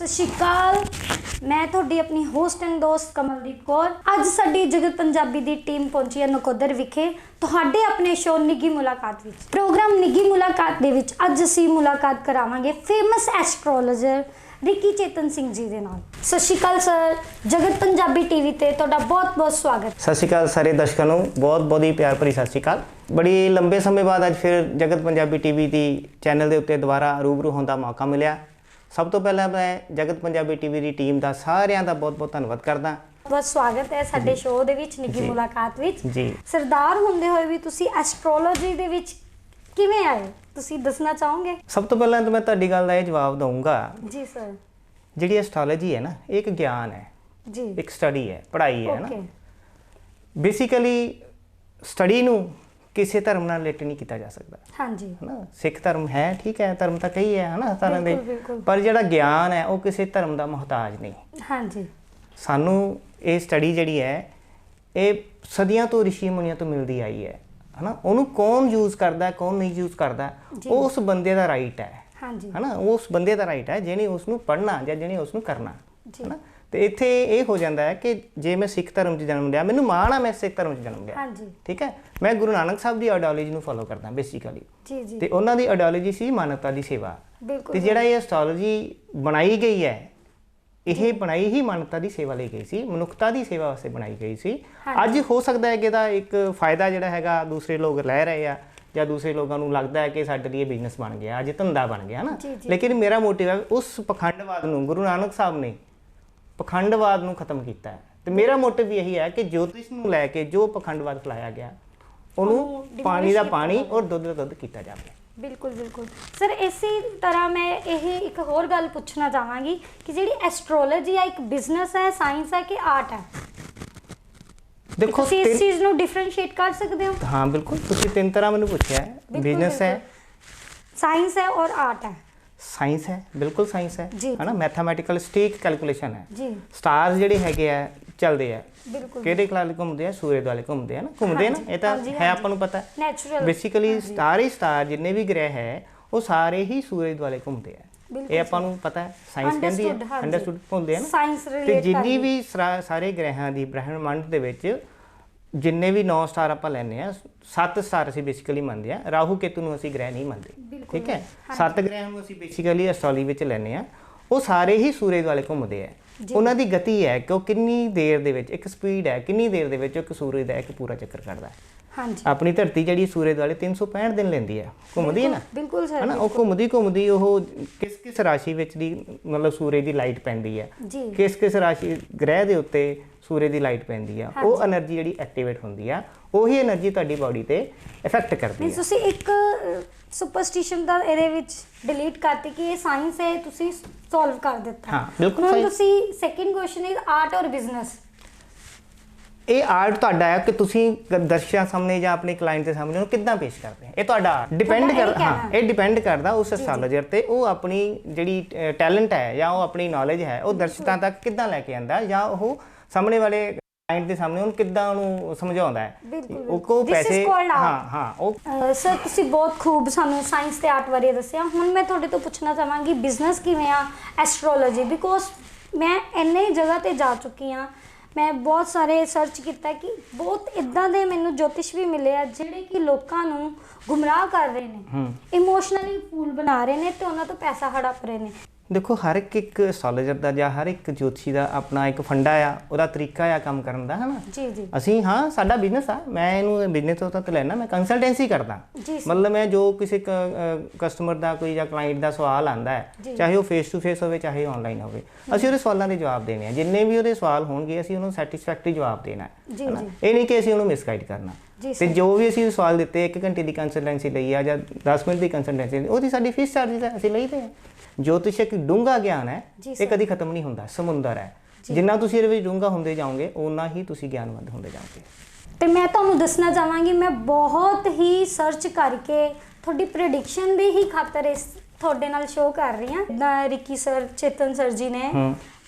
ਸਤਿ ਸ਼੍ਰੀ ਅਕਾਲ। ਮੈਂ ਤੁਹਾਡੀ ਆਪਣੀ ਹੋਸਟ ਐਂਡ ਦੋਸਤ ਕਮਲਦੀਪ ਕੌਰ। ਅੱਜ ਸਾਡੀ ਜਗਤ ਪੰਜਾਬੀ ਦੀ ਟੀਮ ਪਹੁੰਚੀ ਹੈ ਨਕੋਦਰ ਵਿਖੇ। ਤੁਹਾਡੇ ਆਪਣੇ ਸ਼ੋਅ ਨਿੱਗੀ ਮੁਲਾਕਾਤ ਵਿੱਚ। ਪ੍ਰੋਗਰਾਮ ਨਿੱਗੀ ਮੁਲਾਕਾਤ ਦੇ ਵਿੱਚ ਅੱਜ ਅਸੀਂ ਮੁਲਾਕਾਤ ਕਰਾਵਾਂਗੇ ਫੇਮਸ ਐਸਟ੍ਰੋਲੋਜਰ ਰਿੱਕੀ ਚੇਤਨ ਸਿੰਘ ਜੀ ਦੇ ਨਾਲ। ਸਤਿ ਸ਼੍ਰੀ ਅਕਾਲ ਸਰ ਜਗਤ ਪੰਜਾਬੀ ਟੀਵੀ ਤੇ ਤੁਹਾਡਾ ਬਹੁਤ-ਬਹੁਤ ਸਵਾਗਤ। ਸਤਿ ਸ਼੍ਰੀ ਅਕਾਲ ਸਾਰੇ ਦਰਸ਼ਕਾਂ ਨੂੰ। ਬਹੁਤ ਬਹੁਤ ਹੀ ਪਿਆਰ ਭਰੀ ਸਤਿ ਸ਼੍ਰੀ ਅਕਾਲ। ਬੜੀ ਲੰਬੇ ਸਮੇਂ ਬਾਅਦ ਅੱਜ ਫਿਰ ਜਗਤ ਪੰਜਾਬੀ ਟੀਵੀ ਦੀ ਚੈਨਲ ਦੇ ਉੱਤੇ ਦੁਬਾਰਾ ਰੂਬਰੂ ਹੋਣ ਦਾ ਮੌਕਾ ਮਿਲਿਆ। ਸਭ ਤੋਂ ਪਹਿਲਾਂ ਮੈਂ ਜਗਤ ਪੰਜਾਬੀ ਟੀਵੀ ਦੀ ਟੀਮ ਦਾ ਸਾਰਿਆਂ ਦਾ ਬਹੁਤ ਬਹੁਤ ਧੰਨਵਾਦ ਕਰਦਾ। ਬਹੁਤ ਸਵਾਗਤ ਹੈ ਸਾਡੇ ਸ਼ੋਅ ਦੇ ਵਿੱਚ ਨਿੱਗੀ। ਮੁਲਾਕਾਤ ਵਿੱਚ। ਜੀ। ਸਰਦਾਰ ਹੁੰਦੇ ਹੋਏ ਵੀ ਤੁਸੀਂ ਐਸਟ੍ਰੋਲੋਜੀ ਦੇ ਵਿੱਚ ਕਿਵੇਂ ਆਏ? ਤੁਸੀਂ ਦੱਸਣਾ ਚਾਹੋਗੇ? ਸਭ ਤੋਂ ਪਹਿਲਾਂ ਤਾਂ ਮੈਂ ਤੁਹਾਡੀ ਗੱਲ ਦਾ ਇਹ ਜਵਾਬ ਦਊਂਗਾ। ਜੀ ਸਰ ਜਿਹੜੀ ਐਸਟ੍ਰੋਲੋਜੀ ਹੈ ਨਾ ਇਹ ਇੱਕ ਗਿਆਨ ਹੈ। ਜੀ। ਇੱਕ ਸਟੱਡੀ ਹੈ ਪੜ੍ਹਾਈ ਹੈ ਨਾ। ਓਕੇ ਬੇਸਿਕਲੀ ਸਟੱਡੀ ਨੂੰ ਕਿਸੇ ਧਰਮ ਨਾਲ ਰਿਲੇਟ ਨਹੀਂ ਕੀਤਾ ਜਾ ਸਕਦਾ। ਹਾਂਜੀ। ਹਨਾ? ਸਿੱਖ ਧਰਮ ਹੈ ਠੀਕ ਹੈ ਧਰਮ ਤਾਂ ਕਈ ਹੈ ਹਨਾ ਤਰ੍ਹਾਂ ਦੇ। ਪਰ ਜਿਹੜਾ ਗਿਆਨ ਹੈ ਉਹ ਕਿਸੇ ਧਰਮ ਦਾ ਮੁਹਤਾਜ ਨਹੀਂ। ਹਾਂਜੀ। ਸਾਨੂੰ ਇਹ ਸਟੱਡੀ ਜਿਹੜੀ ਹੈ ਇਹ ਸਦੀਆਂ ਤੋਂ ਰਿਸ਼ੀ ਮੁਨੀਆਂ ਤੋਂ ਮਿਲਦੀ ਆਈ ਹੈ ਹਨਾ? ਉਹਨੂੰ ਕੌਣ ਯੂਜ਼ ਕਰਦਾ ਕੌਣ ਨਹੀਂ ਯੂਜ਼ ਕਰਦਾ। ਉਹ ਉਸ ਬੰਦੇ ਦਾ ਰਾਈਟ ਹੈ। ਹਾਂਜੀ। ਹਨਾ? ਉਸ ਬੰਦੇ ਦਾ ਰਾਈਟ ਹੈ ਜਿਹਨੇ ਉਸ ਨੂੰ ਪੜ੍ਹਨਾ ਜਾਂ ਜਿਹਨੇ ਉਸ ਨੂੰ ਕਰਨਾ। ਹਨਾ? ਤੇ ਇੱਥੇ ਇਹ ਹੋ ਜਾਂਦਾ ਹੈ ਕਿ ਜੇ ਮੈਂ ਸਿੱਖ ਧਰਮ 'ਚ ਜਨਮ ਲਿਆ ਮੈਨੂੰ ਮਾਣ ਆ ਮੈਂ ਸਿੱਖ ਧਰਮ 'ਚ ਜਨਮ ਲਿਆ। ਹਾਂਜੀ। ਠੀਕ ਹੈ? ਮੈਂ ਗੁਰੂ ਨਾਨਕ ਸਾਹਿਬ ਦੀ ਆਈਡੀਓਲੋਜੀ ਨੂੰ ਫੋਲੋ ਕਰਦਾ ਬੇਸਿਕਲੀ ਜੀ ਜੀ। ਤੇ ਉਹਨਾਂ ਦੀ ਆਈਡੀਓਲੋਜੀ ਸੀ ਮਾਨਵਤਾ ਦੀ ਸੇਵਾ। ਬਿਲਕੁਲ ਤੇ ਜਿਹੜਾ ਇਹ ਐਸਟ੍ਰੋਲੋਜੀ ਬਣਾਈ ਗਈ ਹੈ ਇਹ ਬਣਾਈ ਹੀ ਮਾਨਵਤਾ ਦੀ ਸੇਵਾ ਲਈ ਗਈ ਸੀ ਮਨੁੱਖਤਾ ਦੀ ਸੇਵਾ ਵਾਸਤੇ ਬਣਾਈ ਗਈ ਸੀ। ਅੱਜ ਹੋ ਸਕਦਾ ਹੈ ਕਿ ਇਹਦਾ ਇੱਕ ਫਾਇਦਾ ਜਿਹੜਾ ਹੈਗਾ ਦੂਸਰੇ ਲੋਕ ਲੈ ਰਹੇ ਆ ਜਾਂ ਦੂਸਰੇ ਲੋਕਾਂ ਨੂੰ ਲੱਗਦਾ ਹੈ ਕਿ ਸਾਡੇ ਲਈ ਇਹ ਬਿਜ਼ਨਸ ਬਣ ਗਿਆ ਅੱਜ ਧੰਦਾ ਬਣ ਗਿਆ ਨਾ। ਲੇਕਿਨ ਮੇਰਾ ਮੋਟਿਵ ਹੈ ਉਸ ਪਖੰਡਵਾਦ ਨੂੰ ਗੁਰੂ ਨਾਨਕ ਸਾਹਿਬ ਨੇ ਪਖੰਡਵਾਦ ਨੂੰ ਖਤਮ ਕੀਤਾ ਹੈ। ਤੇ ਮੇਰਾ ਮੋਟਿਵ ਵੀ ਇਹੀ ਹੈ ਕਿ ਜੋਤਿਸ਼ ਨੂੰ ਲੈ ਕੇ ਜੋ ਪਖੰਡਵਾਦ ਫੈਲਾਇਆ ਗਿਆ ਉਹਨੂੰ ਪਾਣੀ ਦਾ ਪਾਣੀ ਔਰ ਦੁੱਧ ਦਾ ਦੁੱਧ ਕੀਤਾ ਜਾਵੇ। ਬਿਲਕੁਲ ਬਿਲਕੁਲ। ਸਰ ਇਸੇ ਤਰ੍ਹਾਂ ਮੈਂ ਇਹ ਇੱਕ ਹੋਰ ਗੱਲ ਪੁੱਛਣਾ ਚਾਹਾਂਗੀ ਕਿ ਜਿਹੜੀ ਐਸਟ੍ਰੋਲੋਜੀ ਆ ਇੱਕ ਬਿਜ਼ਨਸ ਹੈ ਸਾਇੰਸ ਹੈ ਕਿ ਆਰਟ ਹੈ ਦੇਖੋ ਤੁਸੀਂ ਇਸ ਚੀਜ਼ ਨੂੰ ਡਿਫਰੈਂਸ਼ੀਏਟ ਕਰ ਸਕਦੇ ਹੋ? ਹਾਂ ਬਿਲਕੁਲ। ਤੁਸੀਂ ਤਿੰਨ ਤਰ੍ਹਾਂ ਮੈਨੂੰ ਪੁੱਛਿਆ ਬਿਜ਼ਨਸ ਹੈ। ਸਾਇੰਸ ਹੈ ਔਰ ਆਰਟ ਹੈ। ਸਾਇੰਸ ਹੈ ਬਿਲਕੁਲ ਸਾਇੰਸ ਹੈ। ਹਨਾ? ਮੈਥਮੈਟੀਕਲ ਸਟੇਕ ਕੈਲਕੂਲੇਸ਼ਨ ਹੈ। ਜੀ। ਸਟਾਰਸ ਜਿਹੜੇ ਹੈਗੇ ਆ ਚੱਲਦੇ ਆ। ਬਿਲਕੁਲ। ਕਿਹੜੇ ਖਲਾਲ ਘੁੰਮਦੇ ਆ? ਸੂਰਜ ਦੁਆਲੇ ਘੁੰਮਦੇ ਆ ਨਾ? ਘੁੰਮਦੇ ਨਾ? ਇਹ ਤਾਂ ਹੈ। ਆਪਾਂ ਨੂੰ ਪਤਾ। ਨੈਚੁਰਲ ਬੇਸਿਕਲੀ ਸਟਾਰ ਹੀ ਸਟਾਰ ਜਿੰਨੇ ਵੀ ਗ੍ਰਹਿ ਹੈ ਉਹ ਸਾਰੇ ਹੀ ਸੂਰਜ ਦੁਆਲੇ ਘੁੰਮਦੇ ਆ। ਇਹ ਆਪਾਂ ਨੂੰ ਪਤਾ ਹੈ ਸਾਇੰਸ ਕਹਿੰਦੀ ਹੈ। ਅੰਡਰਸਟੂਡ ਘੁੰਮਦੇ ਆ ਨਾ? ਸਾਇੰਸ ਤੇ ਜਿੰਨੀ ਵੀ ਸਰਾ- ਗ੍ਰਹਿਆਂ ਦੀ ਬ੍ਰਹਿਮੰਡ ਦੇ ਵਿੱਚ ਜਿੰਨੇ ਵੀ 9 ਸਟਾਰ ਆਪਾਂ ਲੈਨੇ ਆ 7 ਸਟਾਰ ਅਸੀਂ ਬੇਸਿਕਲੀ ਮੰਨਦੇ ਆ ਰਾਹੂ ਕੇਤੂ ਨੂੰ ਅਸੀਂ ਗ੍ਰਹਿ ਨਹੀਂ ਮੰਨਦੇ ਠੀਕ ਹੈ? 7 ਗ੍ਰਹਿਆਂ ਨੂੰ ਅਸੀਂ ਬੇਸਿਕਲੀ ਐਸਟ੍ਰੋਲੋਜੀ ਵਿੱਚ ਲੈਨੇ ਆ ਉਹ ਸਾਰੇ ਹੀ ਸੂਰਜ ਵਾਲੇ ਘੁੰਮਦੇ ਆ। ਉਹਨਾਂ ਦੀ ਗਤੀ ਹੈ ਕਿ ਉਹ ਕਿੰਨੀ ਦੇਰ ਦੇ ਵਿੱਚ ਇੱਕ ਸਪੀਡ ਹੈ ਕਿੰਨੀ ਦੇਰ ਦੇ ਵਿੱਚ ਇੱਕ ਸੂਰਜ ਦਾ ਇੱਕ ਪੂਰਾ ਚੱਕਰ ਕੱਢਦਾ ਹੈ। ਹਾਂਜੀ। ਆਪਣੀ ਧਰਤੀ ਜਿਹੜੀ ਸੂਰਜ ਵਾਲੇ 365 ਦਿਨ ਲੈਂਦੀ ਹੈ। ਘੁੰਮਦੀ ਹੈ ਨਾ? ਬਿਲਕੁਲ ਸਰ ਹਨਾ? ਉਹ ਘੁੰਮਦੀ ਘੁੰਮਦੀ ਉਹ ਕਿਸ ਕਿਸ ਰਾਸ਼ੀ ਵਿੱਚ ਦੀ ਮਤਲਬ ਸੂਰਜ ਦੀ ਲਾਈਟ ਪੈਂਦੀ ਹੈ? ਕਿਸ ਕਿਸ ਰਾਸ਼ੀ ਗ੍ਰਹਿ ਦੇ ਉੱਤੇ ਸੂਰਜ ਦੀ ਲਾਈਟ ਪੈਂਦੀ ਆ ਉਹ એનર્ਜੀ ਜਿਹੜੀ ਐਕਟੀਵੇਟ ਹੁੰਦੀ ਆ ਉਹੀ એનર્ਜੀ ਤੁਹਾਡੀ ਬਾਡੀ ਤੇ ਇਫੈਕਟ ਕਰਦੀ ਹੈ। ਤੁਸੀਂ ਇੱਕ ਸੁਪਰਸਟੀਸ਼ਨ ਦਾ ਇਹਦੇ ਵਿੱਚ ਡਿਲੀਟ ਕਰਤੀ ਕਿ ਇਹ ਸਾਇੰਸ ਹੈ ਤੁਸੀਂ ਸੋਲਵ ਕਰ ਦਿੱਤਾ। ਹਾਂ ਬਿਲਕੁਲ ਹੁਣ ਤੁਸੀਂ second question is art or business ਇਹ ਆਰਟ ਤੁਹਾਡਾ ਹੈ ਕਿ ਤੁਸੀਂ ਦਰਸ਼ਕਾਂ ਸਾਹਮਣੇ ਜਾਂ ਆਪਣੇ ਕਲਾਇੰਟ ਦੇ ਸਾਹਮਣੇ ਉਹਨੂੰ ਕਿੱਦਾਂ ਪੇਸ਼ ਕਰਦੇ ਹੋ? ਇਹ ਤੁਹਾਡਾ ਡਿਪੈਂਡ ਕਰ ਹਾਂ ਇਹ ਡਿਪੈਂਡ ਕਰਦਾ ਉਸ ਐਸਟ੍ਰੋਲੋਜਰ ਤੇ। ਉਹ ਆਪਣੀ ਜਿਹੜੀ ਟੈਲੈਂਟ ਹੈ ਜਾਂ ਉਹ ਆਪਣੀ ਨੌਲੇਜ ਹੈ ਉਹ ਦਰਸ਼ਕਾਂ ਤੱਕ ਕਿੱਦਾਂ ਲੈ ਕੇ ਆਂਦਾ ਜਾਂ ਉਹ ਸਾਹਮਣੇ ਵਾਲੇ ਕਲਾਇੰਟ ਦੇ ਸਾਹਮਣੇ ਉਹਨੂੰ ਕਿੱਦਾਂ ਉਹਨੂੰ ਸਮਝਾਉਂਦਾ ਹੈ? ਬਿਲਕੁਲ, ਉਹ ਕੋ This is ਪੈਸੇ called art. ਹਾਂ ਹਾਂ ਉਹ ਸਰ ਤੁਸੀਂ ਬਹੁਤ ਖੂਬ ਸਾਨੂੰ ਸਾਇੰਸ ਤੇ ਆਰਟ ਬਾਰੇ ਦੱਸਿਆ। ਹੁਣ ਮੈਂ ਤੁਹਾਡੇ ਤੋਂ ਪੁੱਛਣਾ ਚਾਹਾਂਗੀ ਬਿਜ਼ਨਸ ਕਿਵੇਂ ਆ? ਐਸਟ੍ਰੋਲੋਜੀ ਬਿਕੋਜ਼ ਮੈਂ ਇੰਨੇ ਜਗ੍ਹਾ ਤੇ ਜਾ ਚੁੱਕੀ ਆ ਮੈਂ ਬਹੁਤ ਸਾਰੇ ਸਰਚ ਕੀਤਾ ਕਿ ਬਹੁਤ ਇਦਾਂ ਦੇ ਮੈਨੂੰ ਜੋਤਿਸ਼ ਵੀ ਮਿਲੇ ਆ ਜਿਹੜੇ ਕਿ ਲੋਕਾਂ ਨੂੰ ਗੁੰਮਰਾਹ ਕਰ ਰਹੇ ਨੇ। ਇਮੋਸ਼ਨਲੀ ਫੂਲ ਬਣਾ ਰਹੇ ਨੇ ਤੇ ਉਹਨਾਂ ਤੋਂ ਪੈਸਾ ਹੜਪ ਰਹੇ ਨੇ। ਦੇਖੋ ਹਰ ਇੱਕ ਇੱਕ ਐਸਟ੍ਰੋਲੋਜਰ ਦਾ ਜਾਂ ਹਰ ਇੱਕ ਜੋਤਸ਼ੀ ਦਾ ਆਪਣਾ ਇੱਕ ਫੰਡਾ ਆ ਉਹਦਾ ਤਰੀਕਾ ਆ ਕੰਮ ਕਰਨ ਦਾ ਹਨਾ? ਜੀ ਜੀ। ਅਸੀਂ ਹਾਂ ਸਾਡਾ ਬਿਜ਼ਨਸ ਆ ਮੈਂ ਇਹਨੂੰ ਬਿਜ਼ਨਸ ਤੋਂ ਤਾਂ ਲੈਣਾ ਮੈਂ ਕੰਸਲਟੈਂਸੀ ਕਰਦਾ। ਮਤਲਬ ਮੈਂ ਜੋ ਕਿਸੇ ਕਸਟਮਰ ਦਾ ਕੋਈ ਜਾਂ ਕਲਾਇੰਟ ਦਾ ਸਵਾਲ ਆਂਦਾ। ਹੈ ਚਾਹੇ ਉਹ ਫੇਸ ਟੂ ਫੇਸ ਹੋਵੇ ਚਾਹੇ ਆਨਲਾਈਨ ਹੋਵੇ ਅਸੀਂ ਉਹਦੇ ਸਵਾਲਾਂ ਦੇ ਜਵਾਬ ਦੇਣੇ ਆ। ਜਿੰਨੇ ਵੀ ਉਹਦੇ ਸਵਾਲ ਹੋਣਗੇ ਅਸੀਂ ਉਹਨੂੰ ਸੈਟੀਸਫੈਕਟਰੀ ਜਵਾਬ ਦੇਣਾ ਹੈ ਇਹ ਨਹੀਂ ਕਿ ਅਸੀਂ ਉਹਨੂੰ ਮਿਸਗਾਈਡ ਕਰਨਾ। ਤੇ ਜੋ ਵੀ ਅਸੀਂ ਸਵਾਲ ਦਿੱਤੇ 1 ਘੰਟੇ ਦੀ ਕੰਸਲਟੈਂਸੀ ਲਈ ਆ ਜਾਂ 10 ਮਿੰਟ ਦੀ ਕੰਸਲਟੈਂਸੀ ਲਈ, ਉਹਦੀ ਸਾਡੀ ਫੀਸ ਚਾਰजेस ਹੈ ਅਸੀਂ ਲਈਦੇ ਆ। ਜੋਤਿਸ਼ ਇੱਕ ਡੂੰਘਾ ਗਿਆਨ ਹੈ ਇਹ। ਕਦੀ ਖਤਮ ਨਹੀਂ ਹੁੰਦਾ ਸਮੁੰਦਰ ਹੈ। ਜਿੰਨਾ ਤੁਸੀਂ ਇਹਦੇ ਵਿੱਚ ਡੂੰਘਾ ਹੁੰਦੇ ਜਾਓਗੇ ਓਨਾ ਹੀ ਤੁਸੀਂ ਗਿਆਨਵੰਤ ਹੁੰਦੇ ਜਾਓਗੇ। ਤੇ ਮੈਂ ਤੁਹਾਨੂੰ ਦੱਸਣਾ ਚਾਹਾਂਗੀ ਮੈਂ ਬਹੁਤ ਹੀ ਸਰਚ ਕਰਕੇ ਤੁਹਾਡੀ ਪ੍ਰੈਡਿਕਸ਼ਨ ਦੀ ਹੀ ਖਾਤਰ ਇਸ ਤੁਹਾਡੇ ਨਾਲ ਸ਼ੋਅ ਕਰ ਰਹੀ ਹਾਂ। ਰਿੱਕੀ ਸਰ ਚੇਤਨ ਸਰ ਜੀ ਨੇ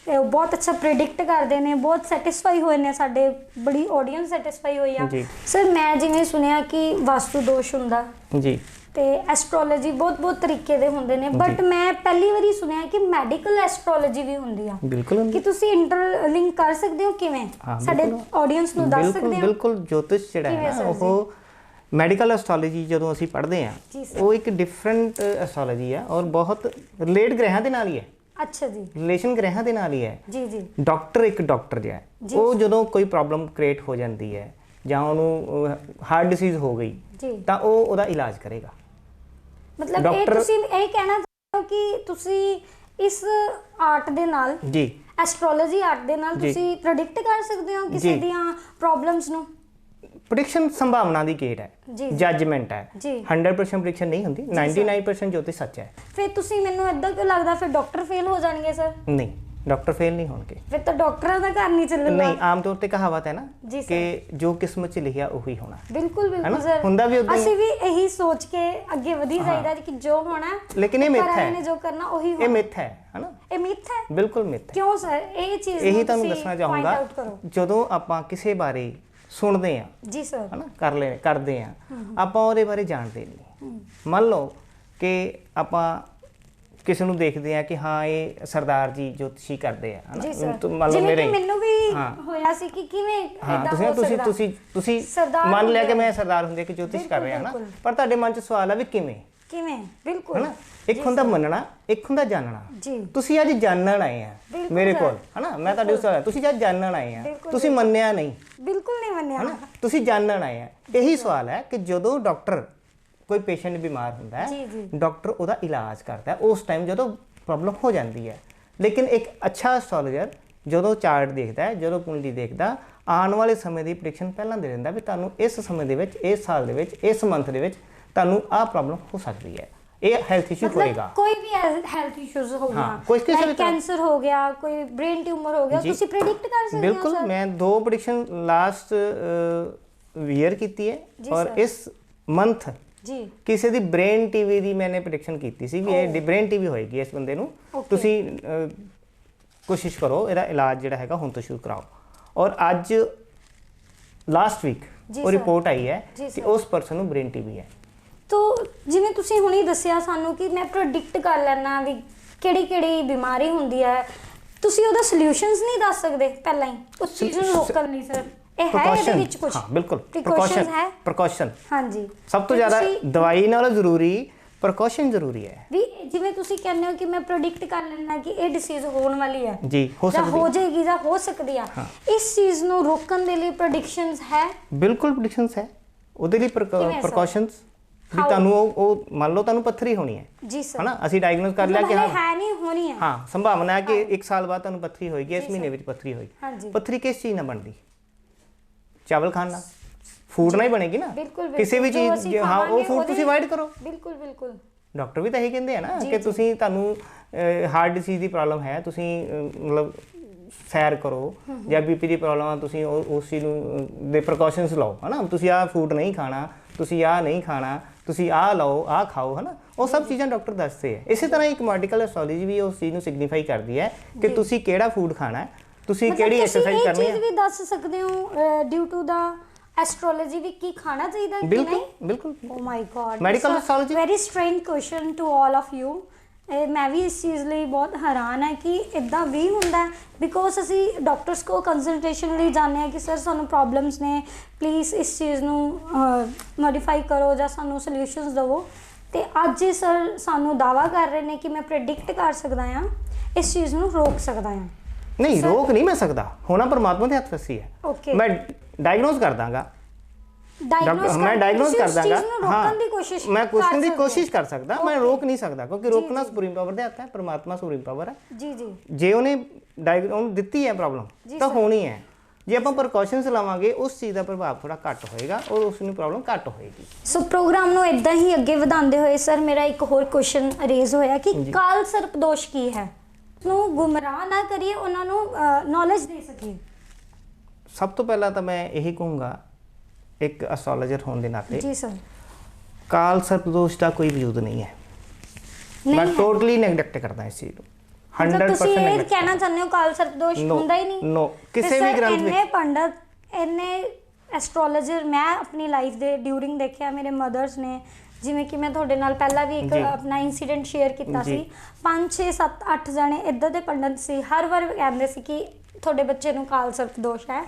ਤੇ ਉਹ ਬਹੁਤ ਅੱਛਾ ਪ੍ਰੈਡਿਕਟ ਕਰਦੇ ਨੇ ਬਹੁਤ ਸੈਟੀਸਫਾਈ ਹੋਏ ਨੇ ਸਾਡੇ ਬੜੀ ਆਡੀਅנס ਸੈਟੀਸਫਾਈ ਹੋਈ ਆ। ਸਰ ਮੈਂ ਜਿਵੇਂ ਸੁਣਿਆ ਕਿ ਵਾਸਤੂ ਦੋਸ਼ ਹੁੰਦਾ। ਜੀ। ਤੇ ਐਸਟ੍ਰੋਲੋਜੀ ਬਹੁਤ ਬਹੁਤ ਤਰੀਕੇ ਦੇ ਹੁੰਦੇ ਨੇ ਬਟ ਮੈਂ ਪਹਿਲੀ ਵਾਰੀ ਸੁਣਿਆ ਕਿ ਮੈਡੀਕਲ ਐਸਟ੍ਰੋਲੋਜੀ ਵੀ ਹੁੰਦੀ ਆ। ਬਿਲਕੁਲ ਕਿ ਤੁਸੀਂ ਇੰਟਰਲਿੰਕ ਕਰ ਸਕਦੇ ਹੋ ਕਿਵੇਂ? ਸਾਡੇ। ਆਡੀਅנס ਨੂੰ ਦੱਸ ਸਕਦੇ ਹੋ? ਬਿਲਕੁਲ ਜੋਤਿਸ਼ ਜਿਹੜਾ ਹੈ? ਉਹ ਮੈਡੀਕਲ ਐਸਟ੍ਰੋਲੋਜੀ ਜਦੋਂ ਅਸੀਂ ਪੜ੍ਹਦੇ sir। ਉਹ ਇੱਕ ਡਿਫਰੈਂਟ ਐਸਟ੍ਰੋਲੋਜੀ ਹੈ ਔਰ ਬਹੁਤ ਰਿਲੇਟ ਗ੍ਰਹਿਾਂ ਦੇ ਨਾਲ ਹੀ ਹੈ। ਅੱਛਾ ਜੀ। ਰਿਲੇਸ਼ਨ ਗ੍ਰਹਿਾਂ ਦੇ ਨਾਲ ਹੀ ਹੈ। ਜੀ ਜੀ। ਡਾਕਟਰ ਇੱਕ ਡਾਕਟਰ ਜਿਹਾ। ਉਹ ਜਦੋਂ ਕੋਈ ਪ੍ਰੋਬਲਮ ਕ੍ਰੀਏਟ ਹੋ ਜਾਂਦੀ ਹੈ ਜਾਂ ਉਹਨੂੰ ਹਾਰਟ ਡਿਸੀਜ਼ ਹੋ ਗਈ ਤਾਂ ਉਹ ਉਹਦਾ ਇਲਾਜ ਕਰੇਗਾ। ਮਤਲਬ ਇਹ ਤੁਸੀਂ ਇਹ ਕਹਿਣਾ ਚਾਹੁੰਦੇ ਹੋ ਕਿ ਤੁਸੀਂ ਇਸ ਆਰਟ ਦੇ ਨਾਲ ਜੀ ਐਸਟ੍ਰੋਲੋਜੀ ਆਰਟ ਦੇ ਨਾਲ। ਤੁਸੀਂ ਪ੍ਰੈਡਿਕਟ ਕਰ ਸਕਦੇ ਹੋ ਕਿਸੇ। ਦੀਆਂ ਪ੍ਰੋਬਲਮਸ ਨੂੰ ਪ੍ਰੈਡਿਕਸ਼ਨ ਸੰਭਾਵਨਾ ਦੀ ਗੇਟ ਹੈ। ਜੱਜਮੈਂਟ ਹੈ ਜੀ। 100% ਪ੍ਰੈਡਿਕਸ਼ਨ ਨਹੀਂ ਹੁੰਦੀ 99% ਜੋਤਿਸ਼ ਸੱਚ ਹੈ ਫਿਰ ਤੁਸੀਂ ਮੈਨੂੰ ਇਦਾਂ ਕਿਉਂ ਲੱਗਦਾ ਫਿਰ ਡਾਕਟਰ ਫੇਲ ਹੋ ਜਾਣਗੇ ਸਰ ਨਹੀਂ ਡਾਕਟਰ ਫੇਲ ਨਹੀਂ ਹੋਣਗੇ। ਫਿਰ ਤਾਂ ਡਾਕਟਰਾਂ ਦਾ ਘਰ ਨਹੀਂ ਚੱਲੇਗਾ ਨਹੀਂ ਆਮ ਤੌਰ ਤੇ ਕਹਾਵਤ ਹੈ ਨਾ ਜੀ। ਕਿ ਜੋ ਕਿਸਮਤ 'ਚ ਲਿਖਿਆ ਉਹੀ ਹੋਣਾ। ਬਿਲਕੁਲ ਬਿਲਕੁਲ? ਸਰ। ਹੁੰਦਾ ਵੀ ਉੱਦਾਂ ਹੀ। ਅਸੀਂ ਵੀ ਇਹੀ ਸੋਚ ਕੇ ਅੱਗੇ ਵਧੀ ਜਾਈਦਾ ਕਿ ਜੋ ਹੋਣਾ ਲੇਕਿਨ ਇਹ ਮਿੱਥ ਹੈ। ਨੇ ਜੋ ਕਰਨਾ ਉਹੀ ਇਹ ਹੋਣਾ। ਮਿੱਥ ਹੈ ਹਨਾ ਇਹ ਮਿੱਥ ਹੈ। ਬਿਲਕੁਲ ਮਿੱਥ ਹੈ। ਕਿਉਂ ਸਰ? ਇਹ ਚੀਜ਼ ਇਹੀ ਤੁਹਾਨੂੰ ਦੱਸਣਾ ਚਾਹੂੰਗਾ ਜਦੋਂ ਆਪਾਂ ਕਿਸੇ ਬਾਰੇ ਸੁਣਦੇ ਆ ਜੀ ਸਰ। ਹਨਾ ਕਰ ਲੈ ਕਰਦੇ ਆ ਆਪਾਂ ਉਹਦੇ ਬਾਰੇ ਜਾਣਦੇ ਨਹੀਂ। ਮੰਨ ਲਓ ਕਿ ਆਪਾਂ ਕਿਸੇ ਨੂੰ ਦੇਖਦੇ ਆ ਕਿ ਹਾਂ ਇਹ ਸਰਦਾਰ ਜੀ ਜੋਤਿਸ਼ੀ ਕਰਦੇ ਆ ਹਨਾ? ਮੰਨ ਲਓ ਮੇਰੇ। ਮੈਨੂੰ ਵੀ। ਹੋਇਆ ਸੀ ਕਿ ਕਿਵੇਂ ਤੁਸੀਂ ਹੋ ਤੁਸੀਂ? ਤੁਸੀਂ ਤੁਸੀਂ ਮੰਨ ਲਿਆ ਕਿ। ਮੈਂ ਸਰਦਾਰ ਹੁੰਦੇ ਕਿ ਜੋਤਿਸ਼ ਕਰ ਰਿਹਾ ਹਨਾ। ਪਰ ਤੁਹਾਡੇ ਮਨ 'ਚ ਸਵਾਲ ਆ ਵੀ ਕਿਵੇਂ? ਕਿਵੇਂ? ਬਿਲਕੁਲ। ਹਨਾ? ਇੱਕ ਹੁੰਦਾ ਮੰਨਣਾ ਇੱਕ ਹੁੰਦਾ ਜਾਣਨਾ ਜੀ। ਤੁਸੀਂ ਅੱਜ ਜਾਣਨ ਆਏ ਆ ਮੇਰੇ। ਕੋਲ ਹਨਾ? ਮੈਂ ਤੁਹਾਡੇ ਉਸ ਤੁਸੀਂ ਅੱਜ ਜਾਣਨ ਆਏ ਆ ਤੁਸੀਂ ਮੰਨਿਆ ਨਹੀਂ। ਬਿਲਕੁਲ ਨਹੀਂ ਮੰਨਿਆ। ਹਨਾ? ਤੁਸੀਂ ਜਾਣਨ ਆਏ ਆ। ਇਹੀ ਸਵਾਲ ਹੈ ਕਿ ਜਦੋਂ ਡਾਕਟਰ ਕੋਈ ਪੇਸ਼ੈਂਟ ਬਿਮਾਰ ਹੁੰਦਾ ਹੈ। ਡਾਕਟਰ ਉਹਦਾ ਇਲਾਜ ਕਰਦਾ ਉਸ ਟਾਈਮ ਜਦੋਂ ਪ੍ਰੋਬਲਮ ਹੋ ਜਾਂਦੀ ਹੈ ਲੇਕਿਨ ਇੱਕ ਅੱਛਾ ਐਸਟ੍ਰੋਲੋਜਰ ਜਦੋਂ ਚਾਰਟ ਦੇਖਦਾ ਹੈ ਜਦੋਂ ਕੁੰਡਲੀ ਦੇਖਦਾ ਆਉਣ ਵਾਲੇ ਸਮੇਂ ਦੀ ਪ੍ਰੈਡਿਕਸ਼ਨ ਪਹਿਲਾਂ ਦੇ ਦਿੰਦਾ ਵੀ ਤੁਹਾਨੂੰ ਇਸ ਸਮੇਂ ਦੇ ਵਿੱਚ ਇਸ ਸਾਲ ਦੇ ਵਿੱਚ ਇਸ ਮੰਥ ਦੇ ਵਿੱਚ ਤੁਹਾਨੂੰ ਆਹ ਪ੍ਰੋਬਲਮ ਹੋ ਸਕਦੀ ਹੈ ਇਹ ਹੈਲਥ ਇਸ਼ੂ ਹੋਏਗਾ ਕੋਈ ਵੀ ਹੈਲਥ ਇਸ਼ੂਜ਼ ਹੋ ਗਿਆ ਕੋਈ ਕਿਸੇ ਵੀ ਕੈਂਸਰ ਹੋ ਗਿਆ ਕੋਈ ਬ੍ਰੇਨ ਟਿਊਮਰ ਹੋ ਗਿਆ। ਤੁਸੀਂ ਪ੍ਰੈਡਿਕਟ ਕਰ ਸਕਦੇ ਹੋ ਬਿਲਕੁਲ? ਮੈਂ ਦੋ ਪ੍ਰੈਡਿਕਸ਼ਨ ਲਾਸਟ ਈਅਰ ਕੀਤੀ ਹੈ ਔਰ। ਇਸ ਮੰਥ ਜੀ। ਕਿਸੇ ਦੀ ਬ੍ਰੇਨ ਟੀਵੀ ਦੀ ਮੈਨੇ ਪ੍ਰੈਡਿਕਸ਼ਨ ਕੀਤੀ ਸੀ ਵੀ ਇਹ ਬ੍ਰੇਨ ਟੀਵੀ ਹੋਏਗੀ ਇਸ ਬੰਦੇ ਨੂੰ. ਤੁਸੀਂ ਕੋਸ਼ਿਸ਼ ਕਰੋ ਇਹਦਾ ਇਲਾਜ ਜਿਹੜਾ ਹੈਗਾ ਹੁਣ ਤੋਂ ਸ਼ੁਰੂ ਕਰਾਓ। ਔਰ ਅੱਜ ਲਾਸਟ ਵੀਕ ਉਹ। ਰਿਪੋਰਟ ਆਈ ਹੈ ਕਿ। ਉਸ ਪਰਸਨ ਨੂੰ ਬ੍ਰੇਨ ਟੀਵੀ ਹੈ। ਤੋ ਜਿਵੇਂ ਤੁਸੀਂ ਹੁਣੀ ਦੱਸਿਆ ਸਾਨੂੰ ਕਿ ਮੈਂ ਪ੍ਰੈਡਿਕਟ ਕਰ ਲੈਣਾ ਵੀ ਕਿਹੜੀ ਕਿਹੜੀ ਬਿਮਾਰੀ ਹੁੰਦੀ ਹੈ ਤੁਸੀਂ ਉਹਦਾ ਸੋਲੂਸ਼ਨਸ ਨਹੀਂ ਦੱਸ ਸਕਦੇ ਪਹਿਲਾਂ ਹੀ। ਉਸ ਚੀਜ਼ ਨੂੰ ਰੋਕਣ ਲਈ ਸਰ ਇਹ ਹੈ ਇਹਦੇ ਵਿੱਚ ਕੁਝ ਹਾਂ ਬਿਲਕੁਲ। ਪ੍ਰੀਕਾਸ਼ਨਸ ਹੈ? ਪ੍ਰੀਕਾਸ਼ਨ ਹਾਂਜੀ। ਸਭ ਤੋਂ ਜ਼ਿਆਦਾ ਦਵਾਈ ਨਾਲੋਂ ਜ਼ਰੂਰੀ ਪ੍ਰੀਕਾਸ਼ਨ ਜ਼ਰੂਰੀ ਹੈ। ਵੀ ਜਿਵੇਂ ਤੁਸੀਂ ਕਹਿੰਦੇ ਹੋ ਕਿ ਮੈਂ ਪ੍ਰੈਡਿਕਟ ਕਰ ਲੈਣਾ ਕਿ ਇਹ ਡਿਸੀਜ਼ ਹੋਣ ਵਾਲੀ ਹੈ। ਜੀ ਹੋ ਸਕਦੀ ਹੋ। ਜਾਏਗੀ ਜਾਂ ਹੋ ਸਕਦੀ ਆ। ਇਸ ਚੀਜ਼ ਨੂੰ ਰੋਕਣ ਦੇ ਲਈ ਪ੍ਰੈਡਿਕਸ਼ਨਸ ਹੈ? ਬਿਲਕੁਲ ਪ੍ਰੈਡਿਕਸ਼ਨਸ ਹੈ। ਉਹਦੇ ਲਈ? ਪ੍ਰੀਕਾਸ਼ਨਸ ਵੀ? ਤੁਹਾਨੂੰ ਉਹ ਮੰਨ ਲਓ ਤੁਹਾਨੂੰ ਪੱਥਰੀ ਹੋਣੀ ਹੈ। ਜੀ ਸਰ। ਹਨਾ? ਅਸੀਂ ਡਾਇਗਨੋਸ ਕਰ ਲਿਆ ਕਿ ਹਾਂ। ਹੈ ਨਹੀਂ ਹੋਣੀ ਹੈ। ਹਾਂ ਸੰਭਾਵਨਾ ਹੈ ਕਿ ਇੱਕ ਸਾਲ ਬਾਅਦ ਤੁਹਾਨੂੰ ਪੱਥਰੀ ਹੋਏਗੀ ਇਸ ਮਹੀਨੇ ਵਿੱਚ ਪੱਥਰੀ ਹੋਏਗੀ। ਪੱਥਰੀ ਕਿਸ ਚੀਜ਼ ਨਾਲ ਬਣਦੀ? ਚਾਵਲ ਖਾਣ ਨਾਲ। ਫੂਡ ਨਾਲ ਹੀ ਬਣੇਗੀ ਨਾ। ਕਿਸੇ ਵੀ ਚੀਜ਼ ਹਾਂ ਉਹ ਫੂਡ ਤੁਸੀਂ ਅਵਾਇਡ ਕਰੋ। ਬਿਲਕੁਲ ਬਿਲਕੁਲ। ਡਾਕਟਰ ਵੀ ਤਾਂ ਇਹੀ ਕਹਿੰਦੇ ਆ ਨਾ ਕਿ। ਤੁਸੀਂ ਤੁਹਾਨੂੰ ਹਾਰਟ ਡਿਸੀਜ਼ ਦੀ ਪ੍ਰੋਬਲਮ ਹੈ ਤੁਸੀਂ ਮਤਲਬ ਸੈਰ ਕਰੋ ਜਾਂ ਬੀਪੀ ਦੀ ਪ੍ਰੋਬਲਮ ਆ ਤੁਸੀਂ ਉਸ ਚੀਜ਼ ਨੂੰ ਦੇ ਪ੍ਰੀਕਾਸ਼ਨਸ ਲਓ ਹਨਾ? ਤੁਸੀਂ ਆਹ ਫੂਡ ਨਹੀਂ ਖਾਣਾ ਤੁਸੀਂ ਆਹ ਨਹੀਂ ਖਾਣਾ ਤੁਸੀਂ ਆਹ ਲਓ ਆਹ ਖਾਓ ਹਨਾ? ਉਹ ਸਭ ਚੀਜ਼ਾਂ ਡਾਕਟਰ ਦੱਸਦੇ ਆ। ਇਸੇ ਤਰ੍ਹਾਂ ਇੱਕ ਮੈਡੀਕਲ ਐਸਟ੍ਰੋਲੋਜੀ ਵੀ ਉਸ ਚੀਜ਼ ਨੂੰ ਸਿਗਨੀਫਾਈ ਕਰਦੀ ਹੈ ਕਿ। ਤੁਸੀਂ ਕਿਹੜਾ ਫੂਡ ਖਾਣਾ ਹੈ ਤੁਸੀਂ ਕਿਹੜੀ ਐਕਸਰਸਾਈਜ਼ ਇਹ ਕਰਨੀ ਚੀਜ਼ ਹੈ? ਵੀ ਦੱਸ ਸਕਦੇ ਹੋ ਡਿਊ ਟੂ ਦਾ ਐਸਟ੍ਰੋਲੋਜੀ ਵੀ ਕੀ ਖਾਣਾ ਚਾਹੀਦਾ ਕਿ ਨਹੀਂ? ਬਿਲਕੁਲ। ਓ my god Medical astrology? Very strange question to all of you ਮੈਂ ਵੀ ਇਸ ਚੀਜ਼ ਲਈ ਬਹੁਤ ਹੈਰਾਨ ਹੈ ਕਿ ਇਦਾਂ ਵੀ ਹੁੰਦਾ ਬਿਕੋਜ਼ ਅਸੀਂ ਡਾਕਟਰਸ ਕੋ ਕੰਸਲਟੇਸ਼ਨ ਲਈ ਜਾਂਦੇ ਹਾਂ ਕਿ ਸਰ ਸਾਨੂੰ ਪ੍ਰੋਬਲਮਸ ਨੇ ਪਲੀਜ਼ ਇਸ ਚੀਜ਼ ਨੂੰ ਮੋਡੀਫਾਈ ਕਰੋ ਜਾਂ ਸਾਨੂੰ ਸੋਲੂਸ਼ਨਸ ਦਿਵੋ। ਤੇ ਅੱਜ ਸਰ ਸਾਨੂੰ ਦਾਵਾ ਕਰ ਰਹੇ ਨੇ ਕਿ ਮੈਂ ਪ੍ਰੈਡਿਕਟ ਕਰ ਸਕਦਾ ਹਾਂ ਇਸ ਚੀਜ਼ ਨੂੰ ਰੋਕ ਸਕਦਾ ਹਾਂ। ਨਹੀਂ ਰੋਕ ਨਹੀਂ ਮੈਂ ਸਕਦਾ। ਹੋਣਾ ਪਰਮਾਤਮਾ ਦੇ ਹੱਥ ਵਸੀ ਹੈ। ਓਕੇ ਮੈਂ ਡਾਇਗਨੋਸ ਕਰ ਦਾਂਗਾ। ਡਾਇਗਨੋਸ ਮੈਂ ਡਾਇਗਨੋਸ ਕਰ ਦਾਂਗਾ। ਕੋਸ਼ਿਸ਼ ਮੈਂ ਕੁਐਸਚਨ ਦੀ ਹੋ। ਕੋਸ਼ਿਸ਼ ਕਰ ਸਕਦਾ। ਮੈਂ. ਰੋਕ ਨਹੀਂ ਸਕਦਾ ਕਿਉਂਕਿ ਰੋਕਣਾ। ਸੁਪਰੀਮ ਪਾਵਰ ਦੇ ਹੱਥ ਹੈ ਪਰਮਾਤਮਾ ਸੁਪਰੀਮ ਪਾਵਰ ਹੈ। ਜੀ ਜੀ। ਜੇ ਉਹਨੇ ਡਾਇਗ ਉਹਨੂੰ ਦਿੱਤੀ ਹੈ ਪ੍ਰੋਬਲਮ ਤਾਂ। ਹੋਣੀ ਹੈ। ਜੇ ਆਪਾਂ ਪ੍ਰੀਕਾਸ਼ਨਸ ਲਾਵਾਂਗੇ ਉਸ ਚੀਜ਼ ਦਾ ਪ੍ਰਭਾਵ ਥੋੜਾ ਘੱਟ ਹੋਏਗਾ ਔਰ ਉਸ ਨੂੰ ਪ੍ਰੋਬਲਮ ਘੱਟ ਹੋਏਗੀ। ਸੋ ਪ੍ਰੋਗਰਾਮ ਨੂੰ ਇਦਾਂ ਹੀ ਅੱਗੇ ਵਧਾਉਂਦੇ ਹੋਏ ਸਰ ਮੇਰਾ ਇੱਕ ਹੋਰ ਕੁਐਸਚਨ ਰੇਜ਼ ਹੋਇਆ ਕਿ। ਕਾਲ ਸਰਪ ਦੋਸ਼ ਕੀ ਹੈ? ਨੂੰ ਗੁੰਮਰਾਹ ਨਾ ਕਰੀਏ ਉਹਨਾਂ ਨੂੰ ਨੌਲੇਜ ਦੇ ਸਕੀਏ। ਸਭ ਤੋਂ ਪਹਿਲਾਂ ਤਾਂ ਮੈਂ ਇਹੀ ਕਹੂੰਗਾ ਇੱਕ ਐਸਟ੍ਰੋਲੋਜਰ ਹੋਣ ਦੇ ਨਾਤੇ ਜੀ ਸਰ। ਕਾਲ ਸਰਪਦੋਸ਼ ਦਾ ਕੋਈ ਵਜੂਦ ਨਹੀਂ ਹੈ। ਮੈਂ। ਟੋਟਲੀ ਨੈਗਲੈਕਟ ਕਰਦਾ ਇਸ ਚੀਜ਼ ਨੂੰ। ਮਤਲਬ 100% ਤੁਸੀਂ ਇਹ ਕਹਿਣਾ ਚਾਹੁੰਦੇ ਹੋ ਕਾਲ ਸਰਪ ਦੋਸ਼ No, ਹੁੰਦਾ ਹੀ ਨਹੀਂ? ਤੇ ਕਿਸੇ ਵੀ ਗ੍ਰੰਥ ਇੰਨੇ ਵਿੱਚ- ਪੰਡਤ ਇੰਨੇ ਐਸਟ੍ਰੋਲੋਜਰ ਮੈਂ ਆਪਣੀ ਲਾਈਫ ਦੇ ਡਿਊਰਿੰਗ ਦੇਖਿਆ ਮੇਰੇ ਮਦਰਸ ਨੇ ਜਿਵੇਂ ਕਿ ਮੈਂ ਤੁਹਾਡੇ ਨਾਲ ਪਹਿਲਾਂ ਵੀ ਇੱਕ ਜੀ। ਆਪਣਾ ਇਨਸੀਡੈਂਟ ਸ਼ੇਅਰ ਕੀਤਾ ਜੀ। ਸੀ। 5 6 7 8 ਜਣੇ ਇੱਦਾਂ ਦੇ ਪੰਡਤ ਸੀ। ਹਰ ਵਾਰ ਕਹਿੰਦੇ ਸੀ ਕਿ ਤੁਹਾਡੇ ਬੱਚੇ ਨੂੰ ਕਾਲ ਸਰਪ ਦੋਸ਼ ਹੈ।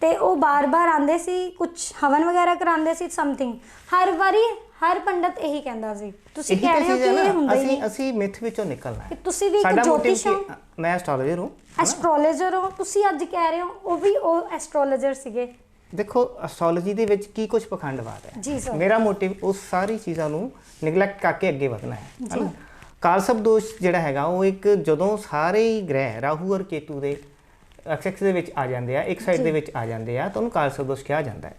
ਤੇ ਉਹ ਬਾਰ-ਬਾਰ ਆਂਦੇ ਸੀ ਕੁਝ ਹਵਨ ਵਗੈਰਾ ਕਰਾਉਂਦੇ ਸੀ ਸਮਥਿੰਗ ਹਰ ਵਾਰੀ ਹਰ ਪੰਡਤ ਇਹੀ ਕਹਿੰਦਾ ਸੀ। ਤੁਸੀਂ ਇਹੀ ਕਹਿ ਰਹੇ ਹੋ ਕਿ ਹੈ ਇਹ ਨਾ ਹੁੰਦਾ ਹੀ ਅਸੀਂ ਨਹੀਂ। ਅਸੀਂ ਮਿਥ ਵਿੱਚੋਂ ਨਿਕਲਣਾ ਹੈ। ਕਿ ਤੁਸੀਂ ਵੀ ਇੱਕ ਸਾਡਾ ਜੋਤਿਸ਼ ਹੋ। ਕੀ- ਮੈਂ ਐਸਟ੍ਰੋਲੋਜਰ ਹੂੰ। ਐਸਟ੍ਰੋਲੋਜਰ ਹੋ। ਤੁਸੀਂ ਅੱਜ ਕਹਿ ਰਹੇ ਹੋ ਉਹ ਵੀ ਉਹ ਐਸਟ੍ਰੋਲੋਜਰ ਸੀਗੇ। ਦੇਖੋ ਐਸਟ੍ਰੋਲੋਜੀ ਦੇ ਵਿੱਚ ਕੀ ਕੁਝ ਪਖੰਡਵਾਦ ਹੈ? ਮੇਰਾ ਮੋਟਿਵ ਉਸ ਸਾਰੀ ਚੀਜ਼ਾਂ ਨੂੰ ਨਿਗਲੈਕਟ ਕਰਕੇ ਅੱਗੇ ਵਧਣਾ ਹੈ। ਹਨਾ? ਕਾਲਸਬ ਦੋਸ਼ ਜਿਹੜਾ ਹੈਗਾ ਉਹ ਇੱਕ ਜਦੋਂ ਸਾਰੇ ਹੀ ਗ੍ਰਹਿ ਰਾਹੂ ਔਰ ਕੇਤੂ ਦੇ ਐਕਸੈਕਸ ਦੇ ਵਿੱਚ ਆ ਜਾਂਦੇ ਆ ਇੱਕ ਸਾਈਡ ਦੇ ਵਿੱਚ ਆ ਜਾਂਦੇ ਆ ਤਾਂ ਉਹਨੂੰ ਕਾਲਸਬ ਦੋਸ਼ ਕਿਹਾ ਜਾਂਦਾ ਹੈ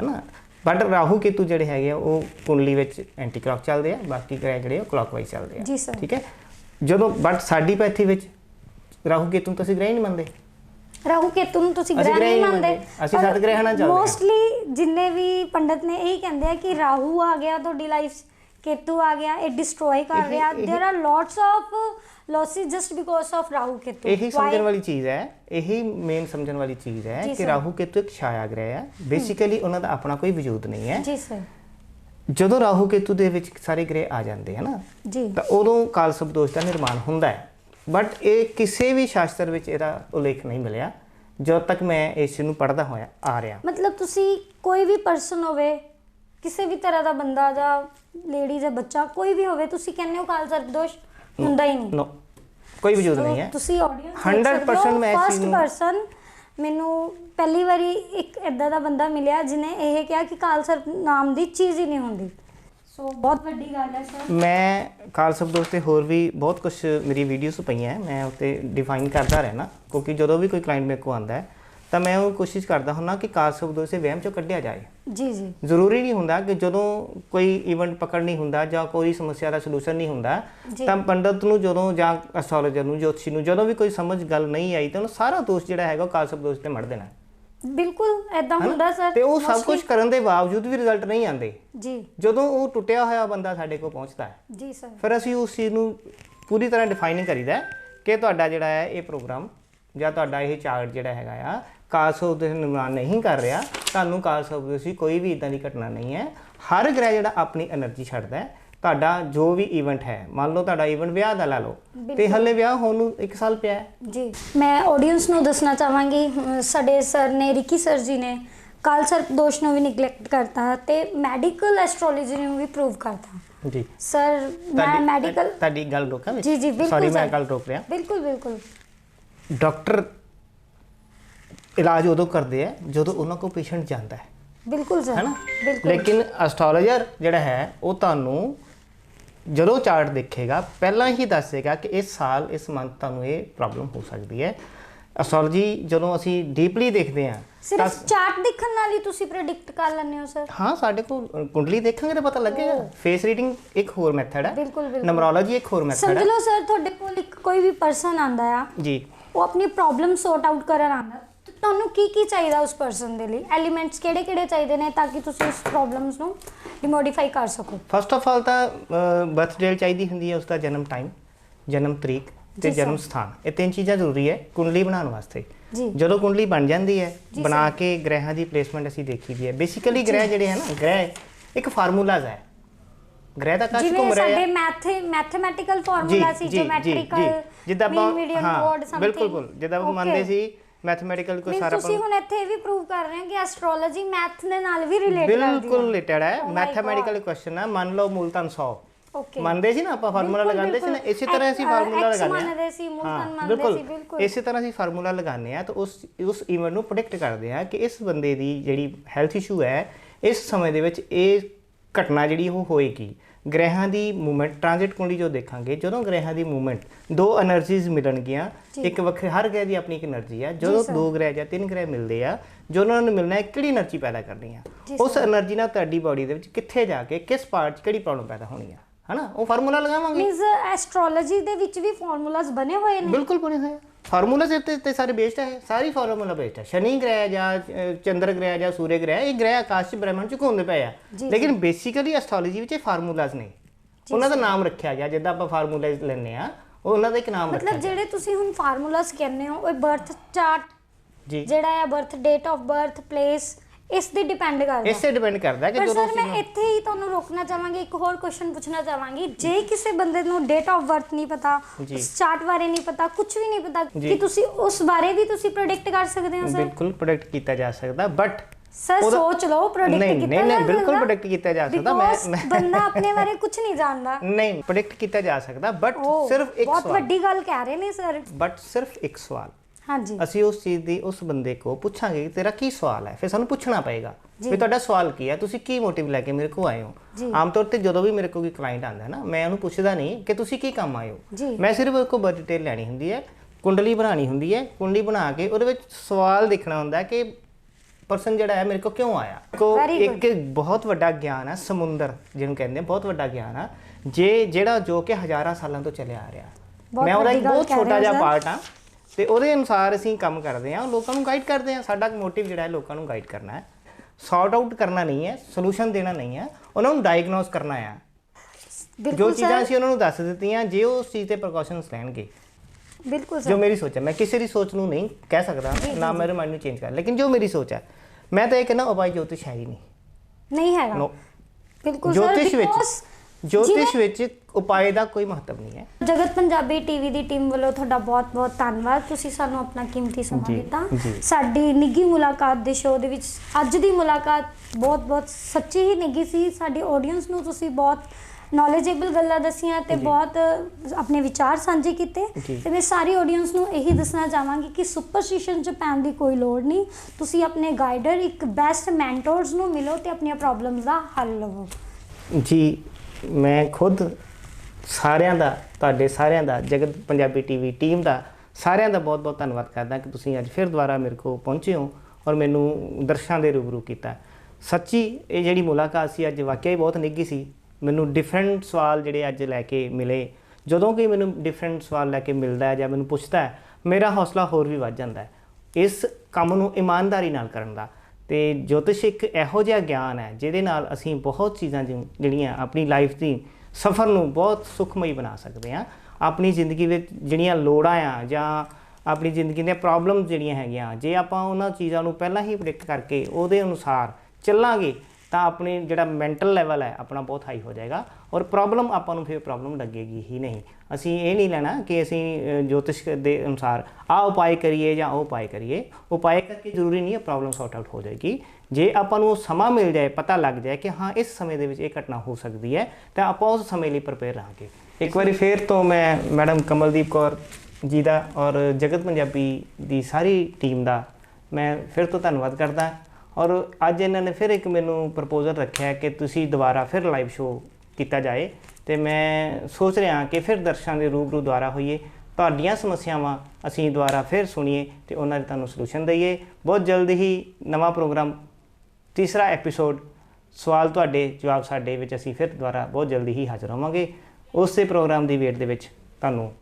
ਹਨਾ? ਬਟ ਰਾਹੂ ਕੇਤੂ ਜਿਹੜੇ ਹੈਗੇ ਆ ਉਹ ਕੁੰਡਲੀ ਵਿੱਚ ਐਂਟੀ ਕਲੌਕ ਚੱਲਦੇ ਆ ਬਾਕੀ ਗ੍ਰਹਿ ਜਿਹੜੇ ਉਹ ਕਲੌਕਵਾਈਜ਼ ਚੱਲਦੇ ਆ। ਠੀਕ ਹੈ? ਜਦੋਂ ਬਟ ਸਾਡੀ ਪੈਥੀ ਵਿੱਚ ਰਾਹੂ ਕੇਤੂ ਨੂੰ ਤਾਂ ਅਸੀਂ ਗ੍ਰਹਿ ਨਹੀਂ ਮੰਨਦੇ। ਰਾਹੂ ਕੇਤੂ ਨੂੰ ਤੁਸੀਂ ਅਸੀਂ ਗ੍ਰਹਿ ਗ੍ਰਹਿ ਨਹੀਂ ਨਹੀਂ ਮੰਨਦੇ ਮੰਨਦੇ। ਅਸੀਂ ਸੱਤ ਗ੍ਰਹਿ ਨਾਲ ਚੱਲਦੇ ਹਾਂ। ਮੋਸਟਲੀ ਜਿੰਨੇ ਵੀ ਪੰਡਤ ਨੇ ਇਹੀ ਕਹਿੰਦੇ ਆ ਕਿ ਰਾਹੂ ਆ ਗਿਆ ਤੁਹਾਡੀ ਲਾਈਫ 'ਚ ਕੇਤੂ ਆ ਗਿਆ ਇਹ ਡਿਸਟਰੋਏ ਕਰ ਇਹੀ- ਰਿਹਾ ਇਹੀ- there are lots of losses just because of Rahu Ketu ਇਹੀ Why? ਸਮਝਣ ਵਾਲੀ ਚੀਜ਼ ਹੈ ਇਹੀ ਮੇਨ ਸਮਝਣ ਵਾਲੀ ਚੀਜ਼ ਹੈ ਜੀ ਕਿ sir। ਰਾਹੂ ਕੇਤੂ ਇੱਕ ਛਾਇਆ ਗ੍ਰਹਿ ਹੈ ਬੇਸਿਕਲੀ ਉਹਨਾਂ ਦਾ ਆਪਣਾ ਕੋਈ ਵਜੂਦ ਨਹੀਂ ਹੈ ਜੀ ਸਰ ਜਦੋਂ ਰਾਹੂ ਕੇਤੂ ਦੇ ਵਿੱਚ ਸਾਰੇ ਗ੍ਰਹਿ ਆ ਜਾਂਦੇ ਹਨ ਜੀ ਤਾਂ ਉਦੋਂ ਕਾਲਸਬ ਦੋਸ਼ ਦਾ ਨਿਰਮਾਣ ਹੁੰਦਾ ਹੈ ਬਟ ਇਹ ਕਿਸੇ ਵੀ ਸ਼ਾਸਤਰ ਵਿੱਚ ਇਹਦਾ ਉਲੇਖ ਨਹੀਂ ਮਿਲਿਆ ਜਦੋਂ ਤੱਕ ਮੈਂ ਇਸ ਨੂੰ ਪੜ੍ਹਦਾ ਹੋਇਆ ਆ ਰਿਹਾ। ਮਤਲਬ ਤੁਸੀਂ ਕੋਈ ਵੀ ਪਰਸਨ ਹੋਵੇ ਕਿਸੇ ਵੀ ਤਰ੍ਹਾਂ ਦਾ ਬੰਦਾ ਜਾਂ ਲੇਡੀ ਜਾਂ ਬੱਚਾ ਕੋਈ ਵੀ ਹੋਵੇ ਤੁਸੀਂ ਕਹਿੰਦੇ ਹੋ ਕਾਲ ਸਰਪ ਦੋਸ਼ ਹੁੰਦਾ ਹੀ ਨਹੀਂ। ਨੋ ਕੋਈ ਵਜੂਦ ਨਹੀਂ ਹੈ। ਤੁਸੀਂ ਆਡੀਅנס 100% ਮੈਂ ਇਸ ਚੀਜ਼ ਫਸਟ ਨੂੰ- ਪਰਸਨ ਮੈਨੂੰ ਪਹਿਲੀ ਵਾਰੀ ਇੱਕ ਇਦਾਂ ਦਾ ਬੰਦਾ ਮਿਲਿਆ ਜਿਨੇ ਇਹ ਕਿਹਾ ਕਿ ਕਾਲਸਰ ਨਾਮ ਦੀ ਚੀਜ਼ ਹੀ ਨਹੀਂ ਹੁੰਦੀ। ਸੋ ਬਹੁਤ ਵੱਡੀ ਗੱਲ ਹੈ ਸਰ ਮੈਂ ਕਾਲਸਬ ਦੋਸ਼ ਤੇ ਹੋਰ ਵੀ ਬਹੁਤ ਕੁਝ ਮੇਰੀ ਵੀਡੀਓਜ਼ ਪਈਆਂ ਹੈ ਮੈਂ ਉੱਤੇ ਡਿਫਾਈਨ ਕਰਦਾ ਰਹਿਣਾ ਕਿਉਂਕਿ ਜਦੋਂ ਵੀ ਕੋਈ ਕਲਾਇੰਟ ਮੇਰੇ ਕੋਲ ਆਉਂਦਾ ਹੈ ਤਾਂ ਮੈਂ ਉਹ ਕੋਸ਼ਿਸ਼ ਕਰਦਾ ਹੁੰਦਾ ਕਿ ਕਾਲਸਬ ਦੋਸ਼ ਦੇ ਵਹਿਮ ਚੋਂ ਕੱਢਿਆ ਜਾਏ। ਜੀ ਜੀ। ਜ਼ਰੂਰੀ ਨਹੀਂ ਹੁੰਦਾ ਕਿ ਜਦੋਂ ਕੋਈ ਇਵੈਂਟ ਪਕੜ ਨਹੀਂ ਹੁੰਦਾ ਜਾਂ ਕੋਈ ਸਮੱਸਿਆ ਦਾ ਸੋਲੂਸ਼ਨ ਨਹੀਂ ਹੁੰਦਾ। ਤਾਂ ਪੰਡਤ ਨੂੰ ਜਦੋਂ ਜਾਂ ਐਸਟ੍ਰੋਲੋਜਰ ਨੂੰ ਜੋਤਸ਼ੀ ਨੂੰ ਜਦੋਂ ਵੀ ਕੋਈ ਸਮਝ ਗੱਲ ਨਹੀਂ ਆਈ ਤਾਂ ਉਹਨੂੰ ਸਾਰਾ ਦੋਸ਼ ਜਿਹੜਾ ਹੈਗਾ ਉਹ ਕਾਲਸਬ ਦੋਸ਼ ਤੇ ਮੜ ਦੇਣਾ। ਬਿਲਕੁਲ ਐਦਾਂ ਹੁੰਦਾ ਸਰ ਤੇ ਉਹ ਸਭ ਕੁਝ ਕਰਨ ਦੇ ਬਾਵਜੂਦ ਵੀ ਰਿਜ਼ਲਟ ਨਹੀਂ ਆਉਂਦੇ। ਜੀ। ਜਦੋਂ ਉਹ ਟੁੱਟਿਆ ਹੋਇਆ ਬੰਦਾ ਸਾਡੇ ਕੋਲ ਪਹੁੰਚਦਾ ਹੈ ਜੀ ਸਰ। ਫਿਰ ਅਸੀਂ ਉਸ ਚੀਜ਼ ਨੂੰ ਪੂਰੀ ਤਰ੍ਹਾਂ ਡਿਫਾਈਨ ਕਰੀਦਾ ਕਿ ਤੁਹਾਡਾ ਜਿਹੜਾ ਹੈ ਇਹ ਪ੍ਰੋਗਰਾਮ ਜਾਂ ਤੁਹਾਡਾ ਇਹ ਚਾਰਟ ਜਿਹੜਾ ਹੈਗਾ ਆ ਕਾਸ ਉਹਦੇ ਨਿਰਮਾਣ ਨਹੀਂ ਕਰ ਰਿਹਾ ਤੁਹਾਨੂੰ ਕਾਸ ਉਹਦੇ ਕੋਈ ਵੀ ਇਦਾਂ ਦੀ ਘਟਨਾ ਨਹੀਂ ਹੈ। ਹਰ ਗ੍ਰਹਿ ਜਿਹੜਾ ਆਪਣੀ એનર્ਜੀ ਛੱਡਦਾ ਹੈ ਤੁਹਾਡਾ ਜੋ ਵੀ ਇਵੈਂਟ ਹੈ ਮੰਨ ਲਓ ਤੁਹਾਡਾ ਇਵੈਂਟ ਵਿਆਹ ਦਾ ਲਾ ਲਓ ਤੇ ਹੱਲੇ ਵਿਆਹ ਹੋਣ ਨੂੰ 1 ਸਾਲ ਪਿਆ ਹੈ। ਜੀ ਮੈਂ ਆਡੀਅנס ਨੂੰ ਦੱਸਣਾ ਚਾਹਾਂਗੀ ਸਾਡੇ ਸਰ ਨੇ ਰਿਕੀ ਸਰ ਜੀ ਨੇ ਕਾਲ ਸਰਪ ਦੋਸ਼ ਨੂੰ ਵੀ ਨਿਗਲੈਕਟ ਕਰਤਾ ਤੇ ਮੈਡੀਕਲ ਐਸਟ੍ਰੋਲੋਜੀ ਨੂੰ ਵੀ ਪ੍ਰੂਵ ਕਰਤਾ। ਜੀ। ਸਰ ਮੈਂ ਮੈਡੀਕਲ ਤੁਹਾਡੀ ਗੱਲ ਰੋਕਾਂ ਵਿੱਚ? ਜੀ ਜੀ ਬਿਲਕੁਲ ਸੌਰੀ ਮੈਂ। ਗੱਲ ਰੋਕ ਰਿਹਾ। ਬਿਲਕੁਲ ਬਿਲਕੁਲ। ਡਾਕਟਰ ਇਲਾਜ ਉਦੋਂ ਕਰਦੇ ਆ ਜਦੋਂ ਉਹਨਾਂ ਕੋਲ ਪੇਸ਼ੈਂਟ ਜਾਂਦਾ ਹੈ। ਬਿਲਕੁਲ ਸਰ ਹੈਨਾ? ਬਿਲਕੁਲ। ਲੇਕਿਨ ਐਸਟ੍ਰੋਲੋਜਰ ਜਿਹੜਾ ਹੈ ਉਹ ਤੁਹਾਨੂੰ ਜਦੋਂ ਚਾਰਟ ਦੇਖੇਗਾ ਪਹਿਲਾਂ ਹੀ ਦੱਸੇਗਾ ਕਿ ਇਸ ਸਾਲ ਇਸ ਮੰਥ ਤੁਹਾਨੂੰ ਇਹ ਪ੍ਰੋਬਲਮ ਹੋ ਸਕਦੀ ਹੈ। ਐਸਟ੍ਰੋਲੋਜੀ ਜਦੋਂ ਅਸੀਂ ਡੀਪਲੀ ਦੇਖਦੇ ਹਾਂ ਸਿਰਫ ਚਾਰਟ ਦੇਖਣ ਨਾਲ ਹੀ ਤੁਸੀਂ ਪ੍ਰੈਡਿਕਟ ਕਰ ਲੈਂਦੇ ਹੋ ਸਰ ਹਾਂ ਸਾਡੇ ਕੋਲ ਕੁੰਡਲੀ ਦੇਖਾਂਗੇ ਤਾਂ ਪਤਾ ਲੱਗੇਗਾ। ਫੇਸ ਰੀਡਿੰਗ ਇੱਕ ਹੋਰ ਮੈਥਡ ਹੈ। ਬਿਲਕੁਲ, ਬਿਲਕੁਲ। ਨੰਬਰੋਲੋਜੀ ਇੱਕ ਹੋਰ ਮੈਥਡ ਸਮਝ ਹੈ। ਲਓ ਸਰ ਤੁਹਾਡੇ ਕੋਲ ਇੱਕ ਕੋਈ ਵੀ ਪਰਸਨ ਆਂਦਾ ਆ ਜੀ। ਉਹ ਆਪਣੀ ਪ੍ਰੋਬਲਮ ਸੌਰਟ ਆਊਟ ਕਰਨ ਆਂਦਾ। ਤੁਹਾਨੂੰ ਕੀ ਕੀ ਚਾਹੀਦਾ ਉਸ ਪਰਸਨ ਦੇ ਲਈ? ਐਲੀਮੈਂਟਸ ਕਿਹੜੇ ਕਿਹੜੇ ਚਾਹੀਦੇ ਨੇ ਤਾਂ ਕਿ ਤੁਸੀਂ ਉਸ ਪ੍ਰੋਬਲਮਸ ਨੂੰ ਡਿਮੋਡੀਫਾਈ ਕਰ ਸਕੋ? ਫਸਟ ਆਫ ਆਲ ਤਾਂ ਬਰਥ ਡੇਟ ਚਾਹੀਦੀ ਹੁੰਦੀ ਹੈ ਉਸ ਦਾ ਜਨਮ ਟਾਈਮ ਜਨਮ ਤਰੀਕ ਤੇ। ਜਨਮ ਸਥਾਨ। ਇਹ ਤਿੰਨ ਚੀਜ਼ਾਂ ਜ਼ਰੂਰੀ ਹੈ ਕੁੰਡਲੀ ਬਣਾਉਣ ਵਾਸਤੇ। ਜਦੋਂ ਕੁੰਡਲੀ ਬਣ ਜਾਂਦੀ ਹੈ ਬਣਾ ਕੇ ਗ੍ਰਹਿਾਂ ਦੀ ਪਲੇਸਮੈਂਟ ਅਸੀਂ ਦੇਖੀ ਦੀ ਹੈ। ਬੇਸਿਕਲੀ ਗ੍ਰਹਿ ਜਿਹੜੇ ਹੈ ਨਾ ਗ੍ਰਹਿ ਇੱਕ ਫਾਰਮੂਲਾਜ਼ ਹੈ। ਗ੍ਰਹਿ ਦਾ ਕਾਸ਼ ਘੁੰਮ ਰਿਹਾ ਸਾਡੇ ਹੈ ਮੈਥ ਮੈਥਮੈਟਿਕਲ ਫਾਰਮੂਲਾ ਸੀ ਜਿਓਮੈਟ੍ਰੀਕਲ ਜਿੱਦਾਂ ਆਪਾਂ ਹਾਂ ਬਿਲਕੁਲ ਬਿਲਕੁਲ। ਜਿੱਦਾਂ ਆਪਾਂ ਮੰਨਦੇ ਸੀ ਮੈਥਮੈਟੀਕਲ ਕੋਈ ਸਾਰਾ ਤੁਸੀਂ ਹੁਣ ਇੱਥੇ ਇਹ ਵੀ ਪ੍ਰੂਵ ਕਰ ਰਹੇ ਹੋ ਕਿ ਐਸਟ੍ਰੋਲੋਜੀ ਮੈਥ ਦੇ ਨਾਲ ਵੀ ਰਿਲੇਟ ਕਰਦੀ ਹੈ। ਬਿਲਕੁਲ ਰਿਲੇਟਡ ਹੈ। Oh ਮੈਥਮੈਟੀਕਲ ਕੁਐਸਚਨ ਹੈ। ਮੰਨ ਲਓ ਮੂਲਤਨ 100 ਓਕੇ ਮੰਨਦੇ ਸੀ ਨਾ ਆਪਾਂ ਫਾਰਮੂਲਾ ਲਗਾਉਂਦੇ ਸੀ ਨਾ। ਇਸੇ ਤਰ੍ਹਾਂ ਅਸੀਂ ਫਾਰਮੂਲਾ ਲਗਾਉਂਦੇ ਮੰਨਦੇ ਸੀ, ਮੁਲਤਾਨ ਹਾਂ, ਮੰਨਦੇ। ਸੀ, ਬਿਲਕੁਲ। ਇਸੇ ਤਰ੍ਹਾਂ ਅਸੀਂ ਫਾਰਮੂਲਾ ਲਗਾਉਂਦੇ ਆ ਤਾਂ ਉਸ ਉਸ ਇਵੈਂਟ ਨੂੰ ਪ੍ਰੈਡਿਕਟ ਕਰਦੇ ਆ ਕਿ ਇਸ ਬੰਦੇ ਦੀ ਜਿਹੜੀ ਹੈਲਥ ਇਸ਼ੂ ਹੈ ਇਸ ਸਮੇਂ ਦੇ ਵਿੱਚ ਇਹ ਘਟਨਾ ਜਿਹੜੀ ਉਹ ਹੋਏਗੀ। ਗ੍ਰਹਿਾਂ ਦੀ ਮੂਵਮੈਂਟ ਟ੍ਰਾਂਜ਼ਿਟ ਕੁੰਡਲੀ ਜੋ ਦੇਖਾਂਗੇ ਜਦੋਂ ਗ੍ਰਹਿਾਂ ਦੀ ਮੂਵਮੈਂਟ ਦੋ એનર્ਜੀਜ਼ ਮਿਲਣਗੀਆਂ ਇੱਕ ਵੱਖਰੇ ਹਰ ਗ੍ਰਹਿ ਦੀ ਆਪਣੀ ਇੱਕ એનર્ਜੀ ਆ। ਜਦੋਂ ਦੋ ਗ੍ਰਹਿ ਜਾਂ ਤਿੰਨ ਗ੍ਰਹਿ ਮਿਲਦੇ ਆ ਜੋ ਉਹਨਾਂ ਨੂੰ ਮਿਲਣਾ ਹੈ ਕਿਹੜੀ એનર્ਜੀ ਪੈਦਾ ਕਰਨੀ ਆ? ਉਸ એનર્ਜੀ ਨਾਲ ਤੁਹਾਡੀ ਬਾਡੀ ਦੇ ਵਿੱਚ ਕਿੱਥੇ ਜਾ ਕੇ ਕਿਸ ਪਾਰਟ 'ਚ ਕਿਹੜੀ ਪ੍ਰੋਬਲਮ ਪੈਦਾ ਹੋਣੀ ਆ? ਹਨਾ? ਉਹ ਫਾਰਮੂਲਾ ਲਗਾਵਾਂਗੇ। ਮੀਨਸ ਐਸਟ੍ਰੋਲੋਜੀ ਦੇ ਵਿੱਚ ਵੀ ਫਾਰਮੂਲਾਜ਼ ਬਣੇ ਹੋਏ ਨੇ। ਬਿਲਕੁਲ ਬਣੇ ਹੋਏ ਆ। ਦੇ ਉੱਤੇ ਤੇ ਸਾਰੇ ਬੇਸਡ ਹੈ ਸਾਰੀ ਫਾਰਮੂਲਾ ਬੇਸਡ ਹੈ ਸ਼ਨੀ ਗ੍ਰਹਿ ਜਾਂ ਚੰਦਰ ਗ੍ਰਹਿ ਜਾਂ ਸੂਰਯ ਗ੍ਰਹਿ ਇਹ ਗ੍ਰਹਿ ਆਕਾਸ਼ 'ਚ ਬ੍ਰਹਿਮੰਡ 'ਚ ਘੁੰਮਦੇ ਪਏ ਆ। ਲੇਕਿਨ ਬੇਸਿਕਲੀ ਐਸਟ੍ਰੋਲੋਜੀ ਵਿੱਚ ਇਹ ਫਾਰਮੂਲਾਜ਼ ਨੇ। ਉਹਨਾਂ ਦਾ ਨਾਮ ਰੱਖਿਆ ਗਿਆ। ਜਿੱਦਾਂ ਆਪਾਂ ਫਾਰਮੂਲਾਜ਼ ਲੈਂਦੇ ਆ ਉਹ ਉਹਨਾਂ ਦਾ ਇੱਕ ਨਾਮ ਰੱਖਿਆ ਮਤਲਬ ਜਿਹੜੇ ਤੁਸੀਂ ਹੁਣ ਫਾਰਮੂਲਾਸ ਕਹਿੰਦੇ ਹੋ ਉਹ ਬਰਥ ਚਾਰਟ ਜਿਹੜਾ ਹੈ birth date of birth place ਇਸ ਤੇ ਡਿਪੈਂਡ ਕਰਦਾ। ਇਸੇ ਡਿਪੈਂਡ ਕਰਦਾ ਕਿ ਜਦੋਂ ਸਰ ਮੈਂ ਇੱਥੇ ਹੀ ਤੁਹਾਨੂੰ ਰੋਕਣਾ ਚਾਹਾਂਗੀ ਇੱਕ ਹੋਰ ਕੁਐਸਚਨ ਪੁੱਛਣਾ ਚਾਹਾਂਗੀ। ਜੇ ਕਿਸੇ ਬੰਦੇ ਨੂੰ ਡੇਟ ਆਫ ਬਰਥ ਨਹੀਂ ਪਤਾ ਚਾਰਟ ਬਾਰੇ ਨਹੀਂ ਪਤਾ ਕੁਝ ਵੀ ਨਹੀਂ ਪਤਾ। ਕਿ ਤੁਸੀਂ ਉਸ ਬਾਰੇ ਵੀ ਤੁਸੀਂ ਪ੍ਰੋਡਿਕਟ ਕਰ ਸਕਦੇ ਹੋ ਸਰ? ਬਿਲਕੁਲ ਪ੍ਰੋਡਕਟ ਕੀਤਾ ਜਾ ਸਕਦਾ ਬਟ ਸਰ ਸੋਚ ਲਓ ਪ੍ਰੋਡਿਕਟ ਕੀਤਾ ਨਹੀਂ, ਨਹੀਂ, ਬਿਲਕੁਲ predict ਕੀਤਾ ਜਾ ਸਕਦਾ। ਮੈਂ- ਬੰਦਾ ਆਪਣੇ ਬਾਰੇ ਕੁਝ ਨਹੀਂ ਜਾਣਦਾ। ਨਹੀਂ ਪ੍ਰੋਡਕਟ ਕੀਤਾ ਜਾ ਸਕਦਾ ਬਟ ਸਿਰਫ ਇੱਕ ਬਹੁਤ ਸਵਾਲ। ਵੱਡੀ ਗੱਲ ਕਹਿ ਰਹੇ ਨੇ ਸਰ। ਬਟ ਸਿਰਫ ਇੱਕ ਸਵਾਲ। ਹਾਂਜੀ ਅਸੀਂ ਉਸ ਚੀਜ਼ ਦੀ ਉਸ ਬੰਦੇ ਕੋ ਪੁੱਛਾਂਗੇ ਕਿ ਤੇਰਾ ਕੀ ਸਵਾਲ ਹੈ ਫਿਰ ਸਾਨੂੰ ਪੁੱਛਣਾ ਪਏਗਾ। ਵੀ ਤੁਹਾਡਾ ਸਵਾਲ ਕੀ ਹੈ ਤੁਸੀਂ ਕੀ ਮੋਟਿਵ ਲੈ ਕੇ ਮੇਰੇ ਕੋ ਆਏ ਹੋ। ਆਮ ਤੌਰ ਤੇ ਜਦੋਂ ਵੀ ਮੇਰੇ ਕੋਲ ਕੋਈ ਕਲਾਇੰਟ ਆਉਂਦਾ ਹੈ ਨਾ ਮੈਂ ਉਹਨੂੰ ਪੁੱਛਦਾ ਨਹੀਂ ਕਿ ਤੁਸੀਂ ਕੀ ਕੰਮ ਆਏ ਹੋ। ਮੈਂ ਸਿਰਫ ਉਹ ਕੋ ਡਿਟੇਲ ਲੈਣੀ ਹੁੰਦੀ ਹੈ ਕੁੰਡਲੀ ਬਣਾਉਣੀ ਹੁੰਦੀ ਹੈ ਕੁੰਡਲੀ ਬਣਾ ਕੇ ਉਹਦੇ ਵਿੱਚ ਸਵਾਲ ਦੇਖਣਾ ਹੁੰਦਾ ਕਿ ਪਰਸਨ ਜਿਹੜਾ ਹੈ ਮੇਰੇ ਕੋ ਕਿਉਂ ਆਇਆ ਕੋ. ਇੱਕ ਬਹੁਤ ਵੱਡਾ ਗਿਆਨ ਹੈ ਸਮੁੰਦਰ ਜਿਹਨੂੰ ਕਹਿੰਦੇ ਆ ਬਹੁਤ ਵੱਡਾ ਗਿਆਨ ਆ ਜੇ ਜਿਹੜਾ ਜੋ ਕਿ ਹਜ਼ਾਰਾਂ ਸਾਲਾਂ ਤੋਂ ਚੱਲਿਆ ਆ ਰਿਹਾ ਮੈਂ ਉਹਦਾ ਇੱਕ ਬਹੁਤ ਛੋਟਾ ਜਿਹਾ। ਪਾਰਟ ਆ ਤੇ ਉਹਦੇ ਅਨੁਸਾਰ ਅਸੀਂ ਕੰਮ ਕਰਦੇ ਹਾਂ ਲੋਕਾਂ ਨੂੰ ਗਾਈਡ ਕਰਦੇ ਹਾਂ। ਸਾਡਾ ਮੋਟਿਵ ਜਿਹੜਾ ਹੈ ਲੋਕਾਂ ਨੂੰ ਗਾਈਡ ਕਰਨਾ ਹੈ। ਸੌਰਟ ਆਊਟ ਕਰਨਾ ਨਹੀਂ ਹੈ ਸੋਲੂਸ਼ਨ ਦੇਣਾ ਨਹੀਂ ਹੈ ਉਹਨਾਂ ਨੂੰ ਡਾਇਗਨੋਸ ਕਰਨਾ ਹੈ। ਜੋ ਚੀਜ਼ਾਂ ਅਸੀਂ ਉਹਨਾਂ ਨੂੰ ਦੱਸ ਦਿੱਤੀਆਂ ਜੇ ਉਹ ਉਸ ਚੀਜ਼ ਤੇ ਪ੍ਰੀਕਾਸ਼ਨਸ ਲੈਣਗੇ। ਬਿਲਕੁਲ ਜੋ ਮੇਰੀ ਸੋਚ ਹੈ ਮੈਂ ਕਿਸੇ ਦੀ ਸੋਚ ਨੂੰ ਨਹੀਂ ਕਹਿ ਸਕਦਾ ਨਾ ਮੇਰੇ ਮਾਈਂਡ ਨੂੰ ਚੇਂਜ ਕਰ ਲੇਕਿਨ ਜੋ ਮੇਰੀ ਸੋਚ ਹੈ ਮੈਂ ਤਾਂ ਇਹ ਕਹਿੰਦਾ ਉਪਾਈ ਜੋਤਿਸ਼ ਹੈ ਹੀ ਨਹੀਂ। ਨਹੀਂ ਹੈਗਾ। ਬਿਲਕੁਲ ਸਰ ਜੋਤਿਸ਼ ਵਿੱਚ ਜੋਤਿਸ਼ ਵਿੱਚ ਉਪਾਏ ਦਾ ਕੋਈ ਮਹੱਤਵ ਨਹੀਂ ਹੈ। ਜਗਤ ਪੰਜਾਬੀ ਟੀਵੀ ਦੀ ਟੀਮ ਵੱਲੋਂ ਤੁਹਾਡਾ ਬਹੁਤ-ਬਹੁਤ ਧੰਨਵਾਦ। ਤੁਸੀਂ ਸਾਨੂੰ ਆਪਣਾ ਕੀਮਤੀ ਸਮਾਂ ਦਿੱਤਾ। ਸਾਡੀ ਨਿੱਗੀ ਮੁਲਾਕਾਤ ਦੇ ਸ਼ੋਅ ਦੇ ਵਿੱਚ ਅੱਜ ਦੀ ਮੁਲਾਕਾਤ ਬਹੁਤ-ਬਹੁਤ ਸੱਚੀ ਹੀ ਨਿੱਗੀ ਸੀ। ਸਾਡੀ ਆਡੀਅנס ਨੂੰ ਤੁਸੀਂ ਬਹੁਤ ਨੌਲੇਜੇਬਲ ਗੱਲਾਂ ਦਸੀਆਂ ਤੇ ਬਹੁਤ ਆਪਣੇ ਵਿਚਾਰ ਸਾਂਝੇ ਕੀਤੇ। ਤੇ ਮੈਂ ਸਾਰੀ ਆਡੀਅנס ਨੂੰ ਇਹੀ ਦੱਸਣਾ ਚਾਹਾਂਗੀ ਕਿ ਸੁਪਰਸਟੀਸ਼ਨ ਚ ਪੈਣ ਦੀ ਕੋਈ ਲੋੜ ਨਹੀਂ। ਤੁਸੀਂ ਆਪਣੇ ਗਾਈਡਰ ਇੱਕ ਬੈਸਟ ਮੈਂਟਰਸ ਨੂੰ ਮਿਲੋ ਤੇ ਆਪਣੀਆਂ ਪ੍ਰੋਬਲਮਸ ਦਾ ਹੱਲ ਲਵੋ। ਜੀ। ਮੈਂ ਖੁਦ ਸਾਰਿਆਂ ਦਾ, ਤੁਹਾਡੇ ਸਾਰਿਆਂ ਦਾ, ਜਗਤ ਪੰਜਾਬੀ ਟੀਵੀ ਟੀਮ ਦਾ ਸਾਰਿਆਂ ਦਾ ਬਹੁਤ-ਬਹੁਤ ਧੰਨਵਾਦ ਕਰਦਾ ਕਿ ਤੁਸੀਂ ਅੱਜ ਫਿਰ ਦੁਬਾਰਾ ਮੇਰੇ ਕੋਲ ਪਹੁੰਚੇ ਹੋ ਔਰ ਮੈਨੂੰ ਦਰਸ਼ਾਂ ਦੇ ਰੂਬਰੂ ਕੀਤਾ। ਸੱਚੀ ਇਹ ਜਿਹੜੀ ਮੁਲਾਕਾਤ ਸੀ ਅੱਜ ਵਾਕਿਆ ਹੀ ਬਹੁਤ ਨਿੱਘੀ ਸੀ। ਮੈਨੂੰ ਡਿਫਰੈਂਟ ਸਵਾਲ ਜਿਹੜੇ ਅੱਜ ਲੈ ਕੇ ਮਿਲੇ। ਜਦੋਂ ਕਿ ਮੈਨੂੰ ਡਿਫਰੈਂਟ ਸਵਾਲ ਲੈ ਕੇ ਮਿਲਦਾ ਹੈ ਜਾਂ ਮੈਨੂੰ ਪੁੱਛਦਾ ਹੈ, ਮੇਰਾ ਹੌਸਲਾ ਹੋਰ ਵੀ ਵੱਧ ਜਾਂਦਾ ਹੈ। ਇਸ ਕੰਮ ਨੂੰ ਇਮਾਨਦਾਰੀ ਨਾਲ ਕਰਨ ਦਾ। ਤੇ ਜੋਤਿਸ਼ ਇੱਕ ਇਹੋ ਜਿਹਾ ਗਿਆਨ ਹੈ, ਜਿਹਦੇ ਨਾਲ ਅਸੀਂ ਬਹੁਤ ਚੀਜ਼ਾਂ ਜਿ- ਜਿਹੜੀਆਂ ਆਪਣੀ ਲਾਈਫ ਦੀ ਸਫ਼ਰ ਨੂੰ ਬਹੁਤ ਸੁਖਮਈ ਬਣਾ ਸਕਦੇ ਹਾਂ। ਆਪਣੀ ਜ਼ਿੰਦਗੀ ਵਿੱਚ ਜਿਹੜੀਆਂ ਲੋੜਾਂ ਆ ਜਾਂ ਆਪਣੀ ਜ਼ਿੰਦਗੀ ਦੀਆਂ ਪ੍ਰੋਬਲਮਸ ਜਿਹੜੀਆਂ ਹੈਗੀਆਂ, ਜੇ ਆਪਾਂ ਉਹਨਾਂ ਚੀਜ਼ਾਂ ਨੂੰ ਪਹਿਲਾਂ ਹੀ ਪ੍ਰੈਡਿਕਟ ਕਰਕੇ ਉਹਦੇ ਅਨੁਸਾਰ ਚੱਲਾਂਗੇ, ਤਾਂ ਆਪਣੇ ਜਿਹੜਾ ਮੈਂਟਲ ਲੈਵਲ ਹੈ, ਆਪਣਾ ਬਹੁਤ ਹਾਈ ਹੋ ਜਾਏਗਾ। ਔਰ ਪ੍ਰੋਬਲਮ ਆਪਾਂ ਨੂੰ ਫਿਰ ਪ੍ਰੋਬਲਮ ਲੱਗੇਗੀ ਹੀ ਨਹੀਂ। ਅਸੀਂ ਇਹ ਨਹੀਂ ਲੈਣਾ ਕਿ ਅਸੀਂ ਜੋਤਿਸ਼ ਦੇ ਅਨੁਸਾਰ ਆਹ ਉਪਾਏ ਕਰੀਏ ਜਾਂ ਉਹ ਉਪਾਏ ਕਰੀਏ। ਉਪਾਏ ਕਰਕੇ ਜ਼ਰੂਰੀ ਨਹੀਂ ਹੈ ਪ੍ਰੋਬਲਮ ਸੌਰਟ ਆਊਟ ਹੋ ਜਾਏਗੀ। ਜੇ ਆਪਾਂ ਨੂੰ ਸਮਾਂ ਮਿਲ ਜਾਏ, ਪਤਾ ਲੱਗ ਜਾਏ ਕਿ ਹਾਂ, ਇਸ ਸਮੇਂ ਦੇ ਵਿੱਚ ਇਹ ਘਟਨਾ ਹੋ ਸਕਦੀ ਹੈ, ਤਾਂ ਆਪਾਂ ਉਸ ਸਮੇਂ ਲਈ ਪ੍ਰਪੇਅਰ ਰਹਾਂਗੇ। ਇੱਕ ਵਾਰੀ ਫੇਰ ਤੋਂ ਮੈਂ ਮੈਡਮ ਕਮਲਦੀਪ ਕੌਰ ਜੀ ਦਾ ਔਰ ਜਗਤ ਪੰਜਾਬੀ ਦੀ ਸਾਰੀ ਟੀਮ ਦਾ ਮੈਂ ਫਿਰ ਤੋਂ ਧੰਨਵਾਦ ਕਰਦਾ। ਔਰ ਅੱਜ ਇਹਨਾਂ ਨੇ ਫਿਰ ਇੱਕ ਮੈਨੂੰ ਪ੍ਰਪੋਜ਼ਲ ਰੱਖਿਆ ਕਿ ਤੁਸੀਂ ਦੁਬਾਰਾ ਫਿਰ ਲਾਈਵ ਸ਼ੋਅ ਕੀਤਾ ਜਾਏ ਤੇ ਮੈਂ ਸੋਚ ਰਿਹਾ ਕਿ ਫਿਰ ਦਰਸ਼ਕਾਂ ਦੇ ਰੂਬਰੂ ਦੁਆਰਾ ਹੋਈਏ, ਤੁਹਾਡੀਆਂ ਸਮੱਸਿਆਵਾਂ ਅਸੀਂ ਦੁਬਾਰਾ ਫਿਰ ਸੁਣੀਏ ਤੇ ਉਹਨਾਂ ਦੇ ਤੁਹਾਨੂੰ ਸੋਲੂਸ਼ਨ ਦਈਏ। ਬਹੁਤ ਜਲਦੀ ਹੀ ਨਵਾਂ ਪ੍ਰੋਗਰਾਮ, ਤੀਸਰਾ ਐਪੀਸੋਡ ਸਵਾਲ ਤੁਹਾਡੇ, ਜਵਾਬ ਸਾਡੇ ਵਿੱਚ ਅਸੀਂ ਫਿਰ ਦੁਬਾਰਾ ਬਹੁਤ ਜਲਦੀ ਹੀ ਹਾਜ਼ਰ ਹੋਵਾਂਗੇ। ਉਸੇ ਪ੍ਰੋਗਰਾਮ ਦੀ ਵੇਟ ਦੇ ਵਿੱਚ ਤੁਹਾਨੂੰ